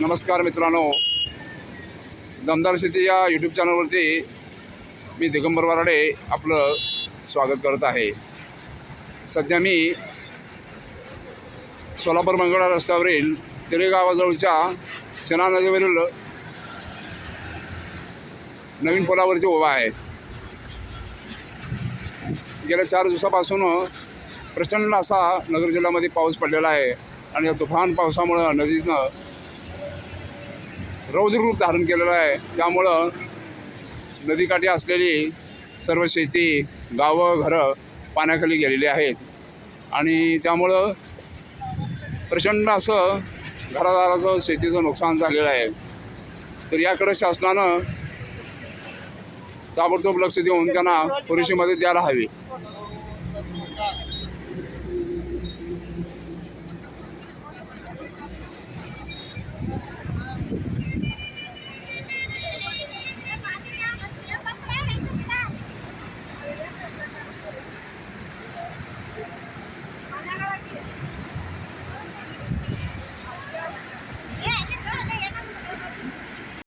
नमस्कार मित्रांनो. दमदार शेती या यूट्यूब चॅनलवरती मी दिगंबर वराडे आपलं स्वागत करत आहे. सध्या मी सोलापूर मंगळा रस्त्यावरील तिरे गावाजवळच्या चना नदीवरील नवीन पुलावरती उभा आहे. गेल्या चार दिवसापासून प्रचंड असा नगर जिल्ह्यामध्ये पाऊस पडलेला आहे आणि या तुफान पावसामुळं नदीनं रौद्र रूप धारण केलेलं आहे. त्यामुळं नदीकाठी असलेली सर्व शेती गावं घरं पाण्याखाली गेलेली आहेत. आणि त्यामुळं प्रचंड असं घरादाराचं शेतीचं नुकसान झालेलं आहे. तर याकडे शासनानं ताबडतोब लक्ष देऊन त्यांना पुरेशी मदत द्यायला हवी.